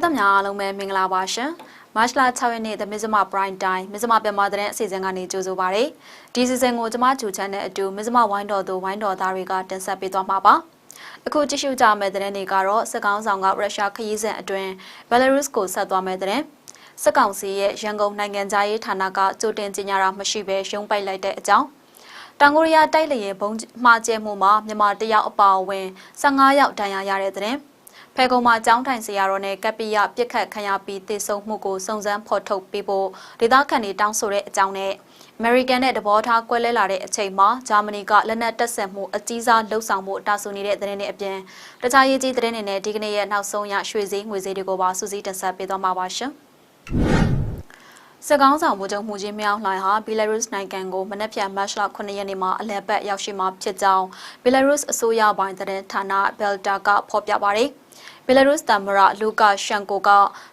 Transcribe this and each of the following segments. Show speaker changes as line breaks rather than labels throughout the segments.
ရိသတ်များအားလုံးပဲမင်္ဂလာပါရှင်။မတ်လ6ရက်နေ့သမစ္စမ Prime Time မစ္စမပြမတဲ့အစီအစဉ်ကနေကြိုဆိုပါရစေ။ဒီစီစဉ်ကိုကျွန်မဂျူချန်နဲ့အတူမစ္စမဝိုင်းတော်သူဝိုင်းတော်သားတွေကတင်ဆက်ပေးသွားမှာပါ။အခုကြည့်ရှုကြမယ့်တဲ့နေ့ကတော့စကောင်းဆောင်ကရုရှားခရီးစဉ်အတွင်းဘယ်လာရုစ်ကိုဆက်သွားမယ့်တဲ့စက်ကောင်စီရဲ့ရန်ကုန်နိုင်ငံသားရေးဌာနကကြိုတင်ကြေညာတာမရှိဘဲရုံးပိုက်လိုက်တဲ့အကြောင်းတောင်ကိုရီးယားတိုက်လေယာဉ်ဘုံမှာကျဲမှုမှာမြန်မာတယောက်အပါအဝင်15ယောက်ဒဏ်ရာရတဲ့တဲ့ ဖဲကုံမှာကျောင်းထိုင်ဆရာတော်နဲ့ကပ္ပိယပြစ်ခတ်ခံရပြီးတည်ဆုံမှုကိုစုံစမ်းဖော်ထုတ်ပေးဖို့ဒေသခံတွေတောင်းဆိုတဲ့အကြောင်းနဲ့အမေရိကန်နဲ့တဘောထားကွဲလဲလာတဲ့အချိန်မှာဂျာမနီကလက်နက်တပ်ဆင်မှုအကြီးစားလှုပ်ဆောင်မှုတာဆူနေတဲ့သတင်းတွေအပြင်တခြားရေးကြီးသတင်းတွေနဲ့ဒီကနေ့ရဲ့နောက်ဆုံးရရွှေစည်းငွေစည်းတွေကိုပါစူးစီးတင်ဆက်ပေးသွားမှာပါရှင်။စကောင်းဆောင်ဗိုလ်ချုပ်မှုကြီးမြောင်းလှိုင်ဟာဘီလာရုစ်နိုင်ငံကိုမနက်ဖြန်မတ်လ9ရက်နေ့မှာအလဲပတ်ရောက်ရှိမှာဖြစ်ကြောင်းဘီလာရုစ်အစိုးရပိုင်းသတင်းဌာနဘယ်တာကဖော်ပြပါတယ်။ ဘီလာရုစ်သမ္မတလူကာရှန်ကိုက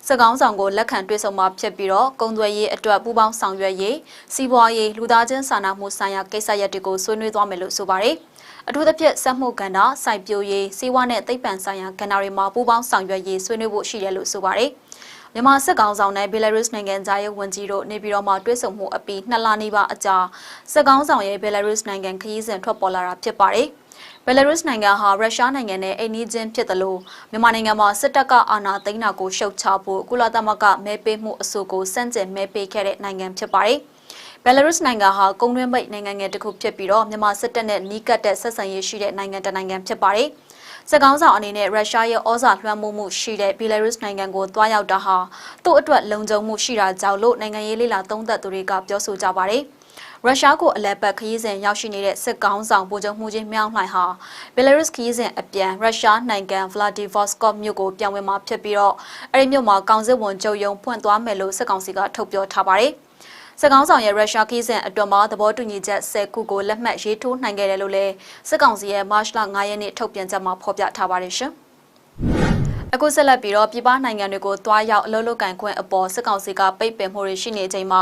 စကောင်းဆောင်ကိုလက်ခံတွေ့ဆုံမှာဖြစ်ပြီးတော့ကုန်သွယ်ရေးအတွက်ပူးပေါင်းဆောင်ရွက်ရေးစီးပွားရေးလူသားချင်းစာနာမှုဆိုင်ရာကိစ္စရပ်တွေကိုဆွေးနွေးသွားမယ်လို့ဆိုပါတယ်။အထူးသဖြင့်စက်မှုကဏ္ဍစိုက်ပျိုးရေးစီးပွားနဲ့သိပ္ပံဆိုင်ရာကဏ္ဍတွေမှာပူးပေါင်းဆောင်ရွက်ရေးဆွေးနွေးဖို့ရှိတယ်လို့ဆိုပါတယ်။မြန်မာစစ်ကောင်ဆောင်နဲ့ဘီလာရုစ်နိုင်ငံသားရဲ့ဝန်ကြီးတို့နေပြည်တော်မှာတွေ့ဆုံမှုအပြီးနှစ်လနီးပါးအကြာစစ်ကောင်ဆောင်ရဲ့ဘီလာရုစ်နိုင်ငံခရီးစဉ်ထွက်ပေါ်လာတာဖြစ်ပါတယ်။ ဘယ်လာရုစ်နိုင်ငံဟာရုရှားနိုင်ငံနဲ့အိမ်နီးချင်းဖြစ်တယ်လို့မြန်မာနိုင်ငံမှာစစ်တပ်ကအာဏာသိမ်းတာကိုရှုတ်ချဖို့ကုလသမဂ္ဂမဲပေးမှုအဆိုကိုစန့်ကျင်မဲပေးခဲ့တဲ့နိုင်ငံဖြစ်ပါတယ်။ဘယ်လာရုစ်နိုင်ငံဟာကုန်းတွင်းပိတ်နိုင်ငံငယ်တစ်ခုဖြစ်ပြီးတော့မြန်မာစစ်တပ်နဲ့နီးကပ်တဲ့ဆက်ဆံရေးရှိတဲ့နိုင်ငံတစ်နိုင်ငံဖြစ်ပါတယ်။စကောင်းဆောင်အနေနဲ့ရုရှားရဲ့ဩဇာလွှမ်းမိုးမှုရှိတဲ့ဘီလာရုစ်နိုင်ငံကိုတွားရောက်တာဟာသူ့အတွက်လုံခြုံမှုရှိတာကြောင့်လို့နိုင်ငံရေးလေလာသုံးသပ်သူတွေကပြောဆိုကြပါတယ်။ ရုရှားကိုအလဲပတ်ခရီးစဉ်ရောက်ရှိနေတဲ့စစ်ကောင်းဆောင်ဗိုလ်ချုပ်မှုချင်းမြောင်းလှိုင်ဟာဘယ်လာရုစ်ခရီးစဉ်အပြန်ရုရှားနိုင်ငံဗလာဒီဗော့စကော့မြို့ကိုပြောင်းဝင်မှာဖြစ်ပြီးတော့အဲဒီမြို့မှာကောင်စစ်ဝန်ချုပ်ရုံးဖွင့်သွားမယ်လို့စစ်ကောင်စီကထုတ်ပြောထားပါတယ်။စစ်ကောင်ဆောင်ရဲ့ရုရှားခီးစဉ်အတွင်းမှာသဘောတူညီချက်10ခုကိုလက်မှတ်ရေးထိုးနိုင်ခဲ့တယ်လို့လည်းစစ်ကောင်စီရဲ့မတ်လ9ရက်နေ့ထုတ်ပြန်ချက်မှာဖော်ပြထားပါတယ်ရှင်။ အခုဆက်လက်ပြီးတော့ပြည်ပနိုင်ငံတွေကိုတွားရောက်အလုပ်လုပ်ကင်ခွင့်အပေါ်စစ်ကောင်စီကပိတ်ပင်မှုတွေရှိနေချိန်မှာ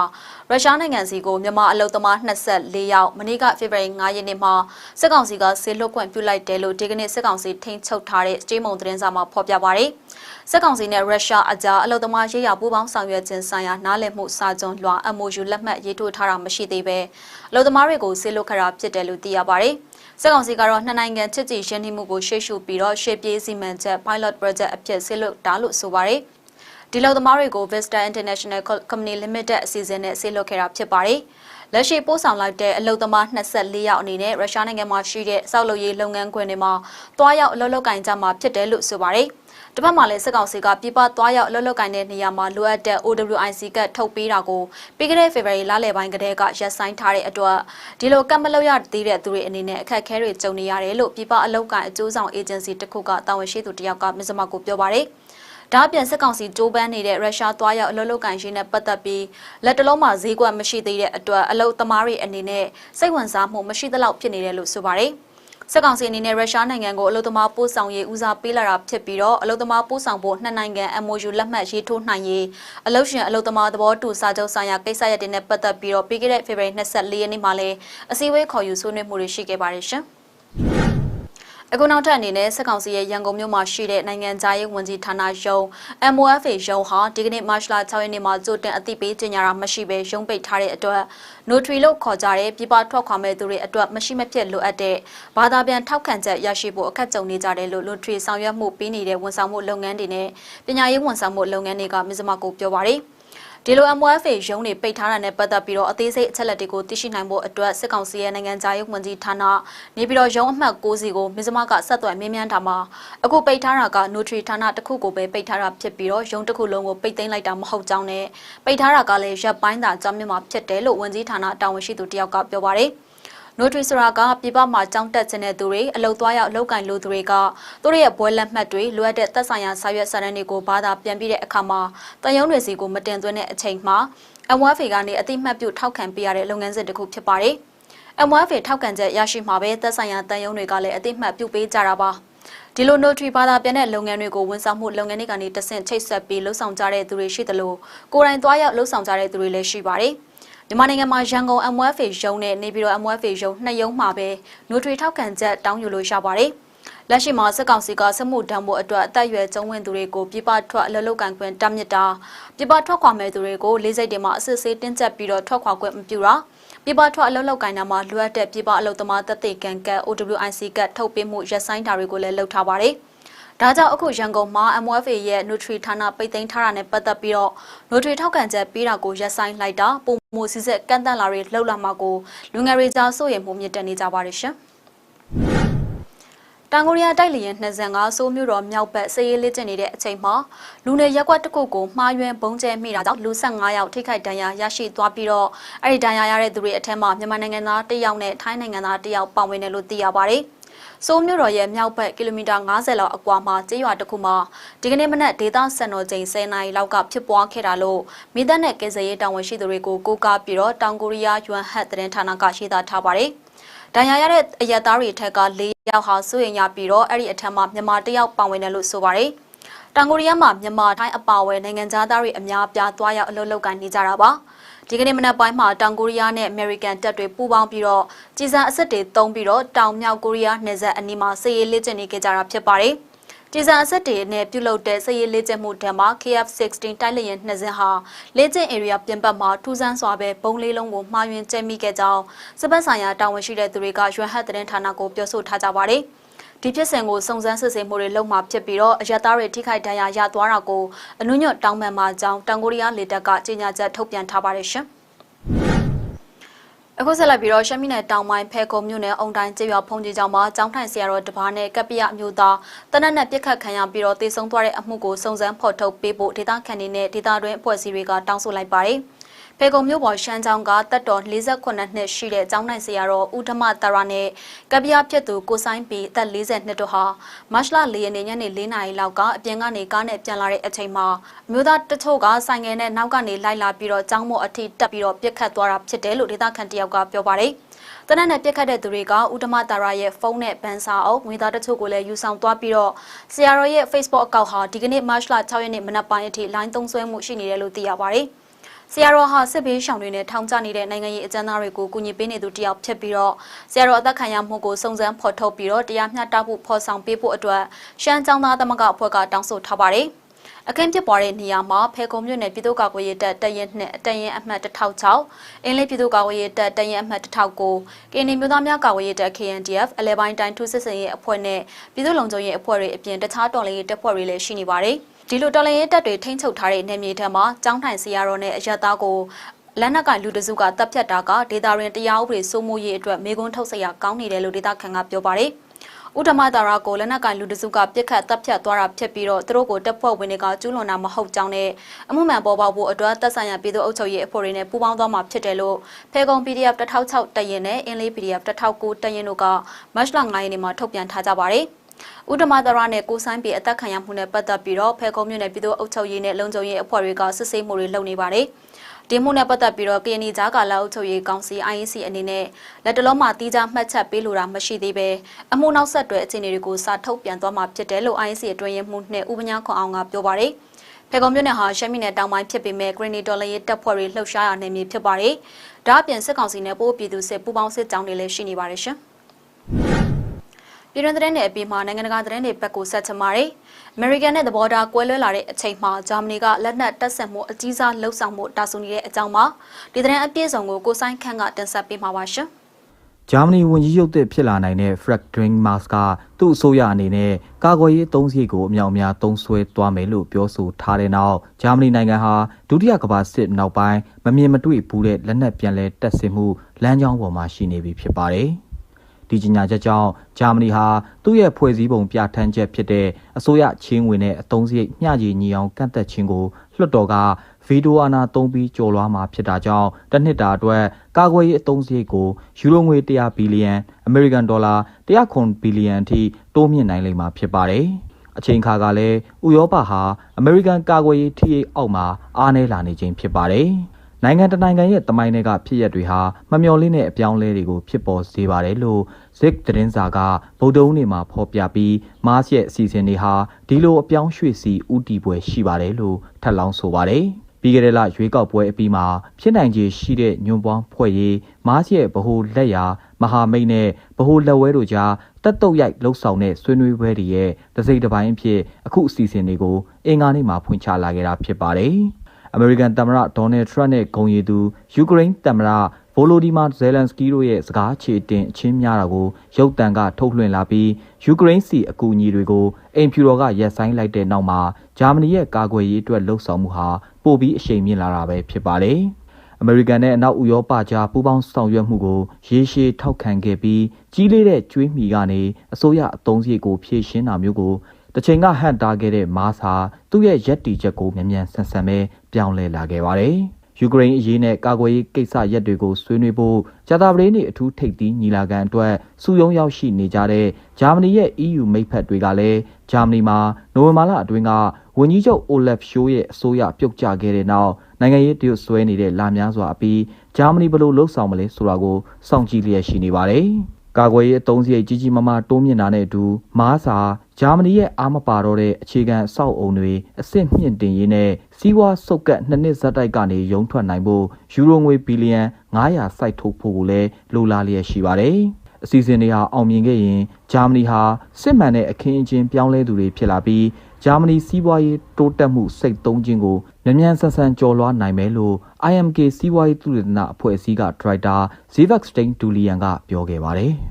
ရုရှားနိုင်ငံစီကိုမြန်မာအလုပ်သမား24ယောက်မနေ့ကဖေဖော်ဝါရီ9ရက်နေ့မှာစစ်ကောင်စီကဆေးလွတ်ခွင့်ပြုလိုက်တယ်လို့ဒီကနေ့စစ်ကောင်စီထိန်းချုပ်ထားတဲ့ကြေးမုံသတင်းစာမှာဖော်ပြပါရယ်စစ်ကောင်စီနဲ့ရုရှားအကြားအလုပ်သမားရေးရာပူးပေါင်းဆောင်ရွက်ခြင်းဆိုင်ရာနားလည်မှုစာချုပ်လွှာ MOU လက်မှတ်ရေးထိုးထားတာမရှိသေးပဲအလုပ်သမားတွေကိုဆေးလွတ်ခရာဖြစ်တယ်လို့သိရပါရယ် စစ်ကောင်စီကတော့နှစ်နိုင်ငံချစ်ကြည်ရင်းနှီးမှုကိုရှေ့ရှုပြီးတော့ရှေ့ပြေးစီမံချက် pilot project အဖြစ်ဆေးလွတ်တာလို့ဆိုပါတယ်ဒီလောက်သမားတွေကို Vista International Company Limited အစီအစဉ်နဲ့ဆေးလွတ်ခဲ့တာဖြစ်ပါတယ်လက်ရှိပို့ဆောင်လိုက်တဲ့အလုပ်သမား24ယောက်အနေနဲ့ရုရှားနိုင်ငံမှာရှိတဲ့စောက်လုပ်ရေးလုပ်ငန်းခွင်တွေမှာတွားရောက်အလုပ်လုပ်ကင်ကြမှာဖြစ်တယ်လို့ဆိုပါတယ်။ တစ်ဖက်မှာလည်းစစ်ကောင်စီကပြပသွားရောက်လှုပ်လှုပ်ကိုင်းတဲ့နေရာမှာလိုအပ်တဲ့ OWIC ကထုတ်ပေးတာကိုပြီးခဲ့တဲ့ February လလယ်ပိုင်းကတည်းကရပ်ဆိုင်းထားတဲ့အတွက်ဒီလိုကတ်မလုပ်ရသေးတဲ့သူတွေအနေနဲ့အခက်အခဲတွေကြုံနေရတယ်လို့ပြပအလုပ်ကိုင်းအကျိုးဆောင်အေဂျင်စီတစ်ခုကတာဝန်ရှိသူတယောက်ကမစ္စမကိုပြောပါတယ်ဒါအပြင်စစ်ကောင်စီကြိုးပမ်းနေတဲ့ရုရှားသွားရောက်အလုပ်လုပ်ကင်ရှင်းနဲ့ပတ်သက်ပြီးလက်တလုံးမှာဈေးကွက်မရှိသေးတဲ့အတွက်အလုပ်သမားတွေအနေနဲ့စိတ်ဝင်စားမှုမရှိသလောက်ဖြစ်နေတယ်လို့ဆိုပါတယ်။ စစ်ကောင်စီအနေနဲ့ရုရှားနိုင်ငံကိုအလုသမားပို့ဆောင်ရေးဦးစားပေးလာတာဖြစ်ပြီးတော့အလုသမားပို့ဆောင်ဖို့နှစ်နိုင်ငံ MOU လက်မှတ်ရေးထိုးနိုင်ရေးအလုရှင်အလုသမားသဘောတူစာချုပ်ဆိုင်ရာကိစ္စရပ်တွေနဲ့ပတ်သက်ပြီးတော့ပြီးခဲ့တဲ့ဖေဖော်ဝါရီ24ရက်နေ့မှာလည်းအစည်းအဝေးခေါ်ယူဆွေးနွေးမှုတွေရှိခဲ့ပါတယ်ရှင်။ အခုနောက်ထပ်အနေနဲ့စက်ကောင်စီရဲ့ရန်ကုန်မြို့မှာရှိတဲ့နိုင်ငံသားရေးဝန်ကြီးဌာနရုံး MOFA ရုံးဟာဒီကနေ့မတ်လ6ရက်နေ့မှာကြိုတင်အသိပေးကြေညာတာမရှိဘဲရုံးပိတ်ထားတဲ့အတွက် notary လို့ခေါ်ကြတဲ့ပြည်ပထွက်ခွာမဲ့သူတွေအတွက်မရှိမဖြစ်လိုအပ်တဲ့ဘာသာပြန်ထောက်ခံချက်ရရှိဖို့အခက်ကြုံနေကြတယ်လို့ notary ဆောင်ရွက်မှုပေးနေတဲ့ဝန်ဆောင်မှုလုပ်ငန်းတွေနဲ့ပညာရေးဝန်ဆောင်မှုလုပ်ငန်းတွေကမြစမကိုပြောပါရယ် ဒီလို MOFA ရုံးတွေပိတ်ထားတာနဲ့ပတ်သက်ပြီးတော့အသေးစိတ်အချက်လက်တွေကိုသိရှိနိုင်ဖို့အတွက်စစ်ကောင်စီရဲ့နိုင်ငံခြားရေးဝန်ကြီးဌာနနေပြီးတော့ရုံးအမှတ်6စီကိုမြစမကဆက်သွယ်မေးမြန်းတာမှာအခုပိတ်ထားတာက Notary ဌာနတစ်ခုကိုပဲပိတ်ထားတာဖြစ်ပြီးတော့ရုံးတစ်ခုလုံးကိုပိတ်သိမ်းလိုက်တာမဟုတ်ကြောင်းနဲ့ပိတ်ထားတာကလည်းရပ်ပိုင်းသာကြောင်းမြမှာဖြစ်တယ်လို့ဝန်ကြီးဌာနတာဝန်ရှိသူတယောက်ကပြောပါတယ်။ နိုထရီဆိုတာကပြည်ပမှာကြောင်းတက်ခြင်းတဲ့သူတွေအလုပ်သွားရောက်လောက်ကင်လို့သူတွေကသူတို့ရဲ့ဘွဲလက်မှတ်တွေလိုအပ်တဲ့သက်ဆိုင်ရာစာရွက်စာတမ်းတွေကိုဘာသာပြန်ပြီးတဲ့အခါမှာတန်ရုံးတွေစီကိုမတင်သွင်းတဲ့အချိန်မှာ MWFA ကနေအတိမတ်ပြုထောက်ခံပေးရတဲ့လုပ်ငန်းစဉ်တစ်ခုဖြစ်ပါတယ်။ MWFA ထောက်ခံချက်ရရှိမှာပဲသက်ဆိုင်ရာတန်ရုံးတွေကလည်းအတိမတ်ပြုပေးကြတာပါ။ဒီလို notary ဘာသာပြန်တဲ့လုပ်ငန်းတွေကိုဝန်ဆောင်မှုလုပ်ငန်းတွေကနေတဆင့်ချိတ်ဆက်ပြီးလှုပ်ဆောင်ကြတဲ့သူတွေရှိသလိုကိုယ်တိုင်သွားရောက်လှုပ်ဆောင်ကြတဲ့သူတွေလည်းရှိပါတယ်။ မြန်မာနိုင်ငံမှာရန်ကုန် MWFA ရုံးနဲ့နေပြည်တော် MWFA ရုံးနှစ်ရုံးမှာပဲနိုထွေထောက်ခံချက်တောင်းယူလို့ရပါတယ်။လက်ရှိမှာစစ်ကောင်စီကစစ်မှုထမ်းဖို့အတွက်အသက်အရွယ်ကျုံဝင်သူတွေကိုပြပထွက်အလုပ်လုပ်ကံခွင့်တမြစ်တာပြပထွက်ခွာမဲ့သူတွေကိုလေးစိတ်တွေမှာအစစ်ဆေးတင်းကျပ်ပြီးတော့ထွက်ခွာခွင့်မပြုတာပြပထွက်အလုပ်လုပ်ကံတာမှာလိုအပ်တဲ့ပြပအလုပ်သမားသက်သေကံကတ် OWIC ကတ်ထုတ်ပေးမှုရပ်ဆိုင်းတာတွေကိုလည်းလုပ်ထားပါတယ် ဒါကြောင့်အခုရန်ကုန်မှာ MFA ရဲ့ Nutri ဌာနပိတ်သိမ်းထားတာနဲ့ပတ်သက်ပြီးတော့ Nutri ထောက်ခံချက်ပေးတာကိုရပ်ဆိုင်းလိုက်တာပုံမှုစစ်စစ်ကန့်တန့်လာတွေလှုပ်လာမှာကိုလူငယ်တွေကြားစိုးရိမ်မှုမြင့်တက်နေကြပါတယ်ရှင်။တန်ကိုရီးယားတိုက်လျင်25ဆိုးမြို့တော်မြောက်ဘက်စစ်ရေးလေ့ကျင့်နေတဲ့အချိန်မှာလူနေရက်ကွက်တစ်ခုကိုမှားယွင်းဘုံကျဲမိတာကြောင့်လူ15ယောက်ထိခိုက်ဒဏ်ရာရရှိသွားပြီးတော့အဲ့ဒီဒဏ်ရာရတဲ့သူတွေအထက်မှာမြန်မာနိုင်ငံသား1ယောက်နဲ့ထိုင်းနိုင်ငံသား1ယောက်ပါဝင်တယ်လို့သိရပါတယ်။ ဆိုးမြို့တော်ရဲ့မြောက်ဘက်ကီလိုမီတာ90လောက်အကွာမှာကျေးရွာတစ်ခုမှာဒီကနေ့မနက်ဒေသစံတော်ချိန်10နာရီလောက်ကဖြစ်ပွားခဲ့တာလို့မိသက်နဲ့ကယ်ဆယ်ရေးတာဝန်ရှိသူတွေကိုကိုးကားပြီးတော့တောင်ကိုရီးယားယွမ်ဟတ်သတင်းဌာနကရှင်းသားထားပါတယ်။ဒဏ်ရာရတဲ့အရက်သားတွေထက်က၄ယောက်ဟာစိုးရိမ်ရပြီးတော့အဲ့ဒီအထက်မှာမြန်မာတယောက်ပါဝင်တယ်လို့ဆိုပါတယ်။တောင်ကိုရီးယားမှာမြန်မာထိုင်းအပါအဝင်နိုင်ငံသားတွေအများပြားသွားရောက်အလုပ်လုပ်ကိုင်နေကြတာပါ။ ဒီကနေ့မနက်ပိုင်းမှာတောင်ကိုရီးယားနဲ့အမေရိကန်တပ်တွေပူးပေါင်းပြီးတော့ကြီးစံအစစ်တွေတုံးပြီးတော့တောင်မြောက်ကိုရီးယားနယ်စပ်အနီးမှာစစ်ရေးလေ့ကျင့်နေကြတာဖြစ်ပါတယ်။ကြီးစံအစစ်တွေနဲ့ပြုလုပ်တဲ့စစ်ရေးလေ့ကျင့်မှုတံမှာ KF-16 တိုက်လေယာဉ်နှစ်စင်းဟာလေ့ကျင့် area ပြင်ပမှာထူးဆန်းစွာပဲဘုံလေးလုံးကိုမှားယွင်းကျဲမိခဲ့ကြောင်းစစ်ဘက်ဆိုင်ရာတာဝန်ရှိတဲ့သူတွေကရွှန်ဟတ်သတင်းဌာနကိုပြောဆိုထားကြပါတယ်။ ဒီဖြစ်စဉ်ကိုစုံစမ်းစစ်ဆေးမှုတွေလုပ်မှဖြစ်ပြီးတော့အရသားတွေထိခိုက်ဒဏ်ရာရသွားတာကိုအနုညွတ်တောင်းပန်မှာကြောင်းတန်ကိုရီးယားလေတပ်ကကြေညာချက်ထုတ်ပြန်ထားပါတယ်ရှင်။အခုဆက်လက်ပြီးတော့ရှမ်းပြည်နယ်တောင်ပိုင်းဖဲကုံမြို့နယ်အုံတိုင်းကျေးရွာဖုန်ကြီးကျောင်းမှာကျောင်းထိုင်ဆရာတော်တပားနဲ့ကပ္ပိယမျိုးသားတနက်နဲ့ပြစ်ခတ်ခံရပြီးတော့တေဆုံးသွားတဲ့အမှုကိုစုံစမ်းဖော်ထုတ်ပေးဖို့ဒေသခံတွေနဲ့ဒေသတွင်းအဖွဲ့အစည်းတွေကတောင်းဆိုလိုက်ပါတယ်။ ဖေကုံမြို့ပေါ်ရှမ်းကျောင်းကတက်တော်48နှစ်ရှိတဲ့ကျောင်းနိုင်ဆရာတော်ဦးဓမ္မတရနဲ့ကပ္ပယဖြစ်သူကိုဆိုင်ပီအသက်40နှစ်တို့ဟာမတ်လ4ရက်နေ့ညနေ4နာရီလောက်ကအပြင်ကနေကားနဲ့ပြန်လာတဲ့အချိန်မှာအမျိုးသားတချို့ကဆိုင်ငယ်နဲ့နောက်ကနေလိုက်လာပြီးတော့ကျောင်းမော်အထိတက်ပြီးတော့ပြစ်ခတ်သွားတာဖြစ်တယ်လို့ဒေသခံတယောက်ကပြောပါတယ်တနက်နဲ့ပြက်ခတ်တဲ့သူတွေကဥဒမတာရာရဲ့ဖုန်းနဲ့ဗန်စာအုပ်ငွေသားတချို့ကိုလည်းယူဆောင်သွားပြီးတော့ဆရာတော်ရဲ့ Facebook အကောင့်ဟာဒီကနေ့ March လ6ရက်နေ့မနက်ပိုင်းအထိ line သုံးစွဲမှုရှိနေတယ်လို့သိရပါတယ်။ ဆရာတော်ဟာစစ်ဘေးရှောင်တွေနဲ့ထောင်ကျနေတဲ့နိုင်ငံရေးအကြမ်းသားတွေကိုကူညီပေးနေသူတယောက်ဖြစ်ပြီးတော့ဆရာတော်အသက်ခံရမှုကိုစုံစမ်းဖော်ထုတ်ပြီးတော့တရားမျှတဖို့ဖော်ဆောင်ပေးဖို့အတွက်ရှမ်းကျောင်းသားသမဂ္ဂအဖွဲ့ကတောင်းဆိုထားပါတယ်။အခင်းဖြစ်ပွားတဲ့နေရာမှာဖေကုံမြို့နယ်ပြည်သူ့ကာကွယ်ရေးတပ်တရင်နှင့်တရင်အမှတ်1006အင်းလေးပြည်သူ့ကာကွယ်ရေးတပ်တရင်အမှတ်1009ကင်းနေမျိုးသားများကာကွယ်ရေးတပ် KNDF အလဲပိုင်းတိုင်းထူးစစ်စင်ရေးအဖွဲ့နဲ့ပြည်သူ့လုံခြုံရေးအဖွဲ့တွေအပြင်တခြားတော်လှန်ရေးတပ်ဖွဲ့တွေလည်းရှိနေပါတယ်။ ဒီလိုတော်လှန်ရေးတပ်တွေထိန်းချုပ်ထားတဲ့နေမြေထက်မှာကျောင်းထိုင်စီရတော်နဲ့အရက်သားကိုလက်နက်ကလူတစုကတပ်ဖြတ်တာကဒေတာရင်တရားဥပဒေစိုးမိုးရေးအတွက်မေကွန်းထုတ်ဆက်ရကောင်းနေတယ်လို့ဒေတာခန်ကပြောပါတယ်။ဥဒမတာရာကိုလက်နက်ကလူတစုကပြစ်ခတ်တပ်ဖြတ်သွားတာဖြစ်ပြီးတော့သူတို့ကိုတပ်ဖွဲ့ဝင်တွေကကျူးလွန်တာမဟုတ်ကြောင်းနဲ့အမှုမှန်ပေါ်ပေါက်ဖို့အတွက်တပ်ဆိုင်ရာပြည်သူ့အုပ်ချုပ်ရေးအဖွဲ့တွေနဲ့ပူးပေါင်းသွားမှာဖြစ်တယ်လို့ဖေကုံ PDF 1006တရင်နဲ့အင်းလေး PDF 1009တရင်တို့ကမတ်လ9ရက်နေ့မှာထုတ်ပြန်ထားကြပါတယ်။ ဥဒမသရနဲ့ကိုဆိုင်ပြည်အသက်ခံရမှုနဲ့ပတ်သက်ပြီးတော့ဖဲကုန်းမြို့နယ်ပြည်သူ့အုပ်ချုပ်ရေးနဲ့လုံခြုံရေးအဖွဲ့တွေကစစ်ဆေးမှုတွေလုပ်နေပါတယ်။ဒီမှုနဲ့ပတ်သက်ပြီးတော့ကရင်ကြားကာလအုပ်ချုပ်ရေးကောင်စီ IEC အနေနဲ့လက်တလုံးမှာတီးခြားမှတ်ချက်ပေးလိုတာမရှိသေးပဲအမှုနောက်ဆက်တွဲအခြေအနေတွေကိုစာထုတ်ပြန်သွားမှာဖြစ်တယ်လို့ IEC အတွင်းရေးမှူးနဲ့ဥပညာခွန်အောင်ကပြောပါတယ်။ဖေကုံမြို့နယ်ဟာရှမ်းပြည်နယ်တောင်ပိုင်းဖြစ်ပေမဲ့ဂရနီဒေါ်လာရေးတပ်ဖွဲ့တွေလှုပ်ရှားရနေမည်ဖြစ်ပါတယ်။ဒါအပြင်စစ်ကောင်စီနဲ့ပို့ပြည်သူစစ်ပူးပေါင်းစစ်ကြောင်းတွေလည်းရှိနေပါတယ်ရှင်။ ပြည်တွင်းသတင်းတွေအပြင်မှာနိုင်ငံတကာသတင်းတွေဘက်ကိုဆက်ချင်ပါတယ်။ American နဲ့သဘောထားကွဲလွဲလာတဲ့အချိန်မှာဂျာမနီကလက်နက်တပ်ဆင်မှုအကြီးစားလှုပ်ဆောင်မှုတာဆူနေတဲ့အကြောင်းမှာဒီသတင်းအပြည့်စုံကိုကိုဆိုင်ခန့်ကတင်ဆက်ပေးမှာပါရှင်။
ဂျာမနီဝန်ကြီးချုပ်သစ်ဖြစ်လာနိုင်တဲ့ Frank Drink-Mars ကသူ့အစိုးရအနေနဲ့ကာကွယ်ရေးအသုံးစရိတ်ကိုအမြောက်အများသုံးစွဲသွားမယ်လို့ပြောဆိုထားတဲ့နောက်ဂျာမနီနိုင်ငံဟာဒုတိယကမ္ဘာစစ်နောက်ပိုင်းမမြင်မတွေ့ဘူးတဲ့လက်နက်ပြန်လည်တပ်ဆင်မှုလမ်းကြောင်းပေါ်မှာရှိနေပြီဖြစ်ပါတယ်။ ဒီကြီးညာချက်ကြောင့်ဂျာမနီဟာသူ့ရဲ့ဖွဲ့စည်းပုံပြဋ္ဌာန်းချက်ဖြစ်တဲ့အစိုးရချင်းဝင်တဲ့အသုံးစရိတ်မျှကြီးညီအောင်ကန့်သက်ခြင်းကိုလွှတ်တော်ကဗီတိုအာဏာသုံးပြီးကျော်လွှားမှာဖြစ်တာကြောင့်တစ်နှစ်တာအတွက်ကာကွယ်ရေးအသုံးစရိတ်ကိုယူရိုငွေ100ဘီလီယံအမေရိကန်ဒေါ်လာ109ဘီလီယံအထိတိုးမြင့်နိုင်လိမ့်မှာဖြစ်ပါတယ်။အချိန်ခါကလည်းဥရောပဟာအမေရိကန်ကာကွယ်ရေးထိရိပ်အောက်မှာအားနည်းလာနေခြင်းဖြစ်ပါတယ်။ နိုင်ငံတနိုင်ငံရဲ့တမိုင်းတွေကဖြစ်ရပ်တွေဟာမမျှော်လင့်တဲ့အပြောင်းလဲတွေကိုဖြစ်ပေါ်စေပါတယ်လို့ Zik သတင်းစာကဗုဒ္ဓဦးနေ့မှာဖော်ပြပြီးမားစ်ရဲ့အစီအစဉ်တွေဟာဒီလိုအပြောင်းရွှေ့စီဥတီပွဲရှိပါတယ်လို့ထပ်လောင်းဆိုပါတယ်ပြီးခဲ့တဲ့လရွေးကောက်ပွဲအပြီးမှာဖြစ်နိုင်ခြေရှိတဲ့ညွန်ပွားဖွဲ့ရေးမားစ်ရဲ့ဗဟိုလက်ရာမဟာမိတ်နဲ့ဗဟိုလက်ဝဲတို့ကြားတက်တုတ်ရိုက်လှုပ်ဆောင်တဲ့ဆွေးနွေးပွဲတွေရဲ့တစိမ့်တစ်ပိုင်းအဖြစ်အခုအစီအစဉ်တွေကိုအင်္ဂါနေ့မှာဖွင့်ချလာခဲ့တာဖြစ်ပါတယ်။ အမေရိကန်သမ္မတဒေါ်နယ်ထရန့်နဲ့ဂုံရည်သူယူကရိန်းသမ္မတဗိုလိုဒီမာဇယ်လန်စကီတို့ရဲ့စကားချေတင်အချင်းများတာကိုရုပ်တံကထုတ်လွှင့်လာပြီးယူကရိန်းစီအကူအညီတွေကိုအိမ်ဖြူတော်ကရက်ဆိုင်လိုက်တဲ့နောက်မှာဂျာမနီရဲ့ကာကွယ်ရေးအတွက်လှုံ့ဆော်မှုဟာပိုပြီးအရှိန်မြင့်လာတာပဲဖြစ်ပါတယ်။အမေရိကန်နဲ့အနောက်ဥရောပကြားပူးပေါင်းဆောင်ရွက်မှုကိုရေရှည်ထောက်ခံခဲ့ပြီးကြီးလေးတဲ့ကျွေးမီကနေအစိုးရအသုံးစရိတ်ကိုဖြည့်ရှင်းတာမျိုးကိုတစ်ချိန်ကဟန်တာခဲ့တဲ့မားစာသူ့ရဲ့ရက်တီချက်ကိုမြန်မြန်ဆန်ဆန်ပဲ ပြောင်းလဲလာခဲ့ပါတယ်။ယူကရိန်းအရေးနဲ့ကာကွယ်ရေးကိစ္စရပ်တွေကိုဆွေးနွေးဖို့ဂျာတာပလေးနေအထူးထိပ်သီးညီလာခံအတွက်စုယုံရောက်ရှိနေကြတဲ့ဂျာမနီရဲ့ EU မိတ်ဖက်တွေကလည်းဂျာမနီမှာနိုဝင်ဘာလအတွင်းကဝန်ကြီးချုပ်အိုလက်ရှိုးရဲ့အစိုးရပြုတ်ကျခဲ့တဲ့နောက်နိုင်ငံရေးတရုတ်ဆွဲနေတဲ့လာများစွာအပြီးဂျာမနီဘယ်လိုလှုပ်ဆောင်မလဲဆိုတာကိုစောင့်ကြည့်လျက်ရှိနေပါတယ်။ ကာကွယ်ရေးအသုံးစရိတ်ကြီးကြီးမားမားတိုးမြင့်တာနဲ့အတူမားစာဂျာမနီရဲ့အားမပါတော့တဲ့အခြေခံအဆောက်အုံတွေအဆင့်မြင့်တင်ရေးနဲ့စီးပွားစုပ်ကပ်နှစ်နှစ်ဇက်တိုက်ကနေရုံထွက်နိုင်ဖို့ယူရိုငွေဘီလီယံ900စိုက်ထုတ်ဖို့ကိုလည်းလိုလားလျက်ရှိပါတယ်။ အစီအစဉ်တွေဟာအောင်မြင်ခဲ့ရင်ဂျာမနီဟာစစ်မှန်တဲ့အခင်းအကျင်းပြောင်းလဲသူတွေဖြစ်လာပြီးဂျာမနီစီးပွားရေးတိုးတက်မှုစိတ်သုံးခြင်းကိုမြန်မြန်ဆန်ဆန်ကျော်လွှားနိုင်မယ်လို့ IMK စီးပွားရေးသုတေသနအဖွဲ့အစည်းကဒရိုက်တာ Zivac Stein Dulian ကပြောခဲ့ပါတယ်။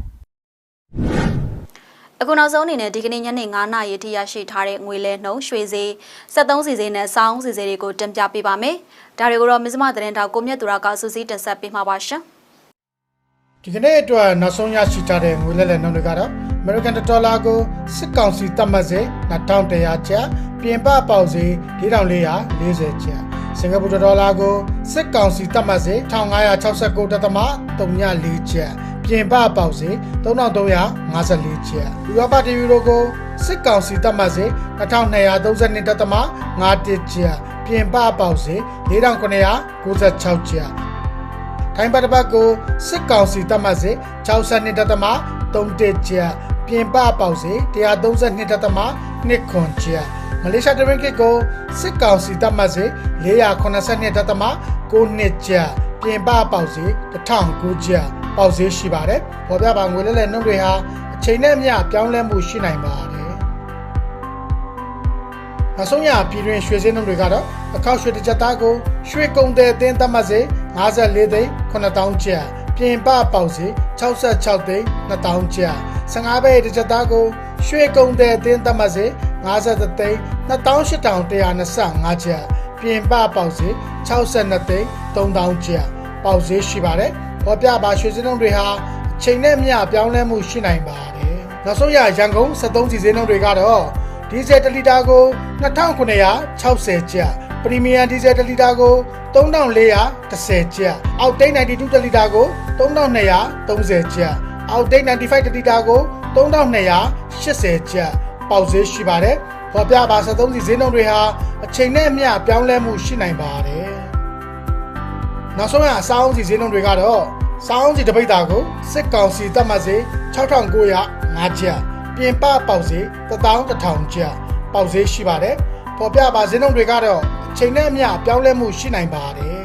အခုနောက်ဆုံးအနေနဲ့ဒီကနေ့ညနေ9:00နာရီထိရရှိထားတဲ့ငွေလဲနှုန်းရွှေဈေး73စီဈေးနဲ့စောင်းစီဈေးတွေကိုတင်ပြပေးပါမယ်။ဒါတွေကိုတော့မစ္စမသတင်းတောက်ကိုမြတ်သူရကစူးစီးတင်ဆက်ပေးမှာပါရှင်။
ဒီကနေ့အတွက်နောက်ဆုံးရရှိထားတဲ့ငွေလဲလှယ်နှုန်းတွေကတော့ American Dollar ကိုစစ်ကောင်စီသတ်မှတ်စေ2100ကျပ်ပြင်ပပေါက်စေ4440ကျပ်စင်ကာပူဒေါ်လာကိုစစ်ကောင်စီသတ်မှတ်စေ1569.34ကျပ်ပြင်ပပေါက်စေ3354ကျပ်ဥရောပတီယူရိုကိုစစ်ကောင်စီသတ်မှတ်စေ2232.51ကျပ်ပြင်ပပေါက်စေ4996ကျပ် ထိုင်းဘတ်တစ်ပတ်ကိုစစ်ကောင်စီတတ်မှတ်စေ62တသမ31ကျပ်ပြင်ပပေါက်စေ132တသမ2ခွန်ကျပ်မလေးရှားတရင်ကစ်ကိုစစ်ကောင်စီတတ်မှတ်စေ482တသမ9နှစ်ကျပ်ပြင်ပပေါက်စေ1009ကျပ်ပေါက်စေရှိပါတယ်။ပေါ်ပြပါငွေလဲလဲနှုတ်တွေဟာအချိန်နဲ့အမျှပြောင်းလဲမှုရှိနိုင်ပါတယ်။ နောက်ဆုံးရပြည်တွင်းရွှေစင်းနှုန်းတွေကတော့အခောက်ရွှေတစ်ကြက်သားကိုရွှေကုံတဲ့အသင်းသတ်မှတ်စေ54သိန်း9000ကျပ်ပြင်ပပေါက်စေ66သိန်း2000ကျပ်15ဘဲတစ်ကြက်သားကိုရွှေကုံတဲ့အသင်းသတ်မှတ်စေ53သိန်း28125ကျပ်ပြင်ပပေါက်စေ62သိန်း3000ကျပ်ပေါက်စေရှိပါတယ်ပေါ်ပြပါရွှေစင်းနှုန်းတွေဟာအချိန်နဲ့မျှပြောင်းလဲမှုရှိနိုင်ပါတယ်နောက်ဆုံးရရန်ကုန်73စီစင်းနှုန်းတွေကတော့ ဒီဇယ်1လီတာကို2960ကျပ်ပရီမီယံဒီဇယ်1လီတာကို3410ကျပ်အောက်တိတ်92တလီတာကို3230ကျပ်အောက်တိတ်95တလီတာကို3280ကျပ်ပေါက်ဈေးရှိပါတယ်။ပေါ်ပြပါ73စီဈေးနှုန်းတွေဟာအချိန်နဲ့အမျှပြောင်းလဲမှုရှိနိုင်ပါတယ်။နောက်ဆုံးရအစားအုံးစီဈေးနှုန်းတွေကတော့စားအုံးစီတစ်ပိတ်တာကိုစစ်ကောင်စီတတ်မှတ်စေ6905ကျပ် ပြင်ပပေါက်စေ11000ကျပ်ပေါက်စေရှိပါတယ်။ပေါ်ပြပါဈေးနှုန်းတွေကတော့အချိန်နဲ့အမျှပြောင်းလဲမှုရှိနိုင်ပါတယ်။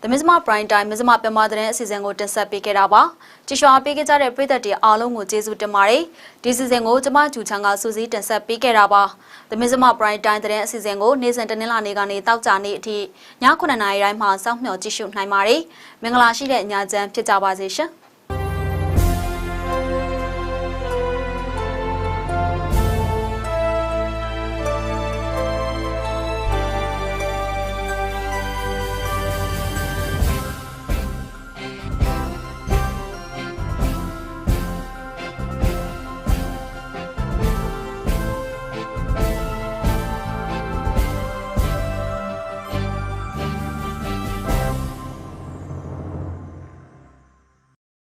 The Mizma Prime Time မဇ္ဈိမပြမသတင်းအစီအစဉ်ကိုတင်ဆက်ပေးခဲ့တာပါ။ကြည့်ရှုအားပေးခဲ့ကြတဲ့ပရိသတ်တွေအားလုံးကိုကျေးဇူးတင်ပါတယ်။ဒီစီစဉ်ကိုကျမကျူချန်ကစူးစီးတင်ဆက်ပေးခဲ့တာပါ။ The Mizma Prime Time သတင်းအစီအစဉ်ကိုနေ့စဉ်တနင်္လာနေ့ကနေတောက်ကြနေ့အထိည9:00နာရီတိုင်းမှာစောင့်မျှော်ကြည့်ရှုနိုင်ပါတယ်။မင်္ဂလာရှိတဲ့ညချမ်းဖြစ်ကြပါစေရှင်။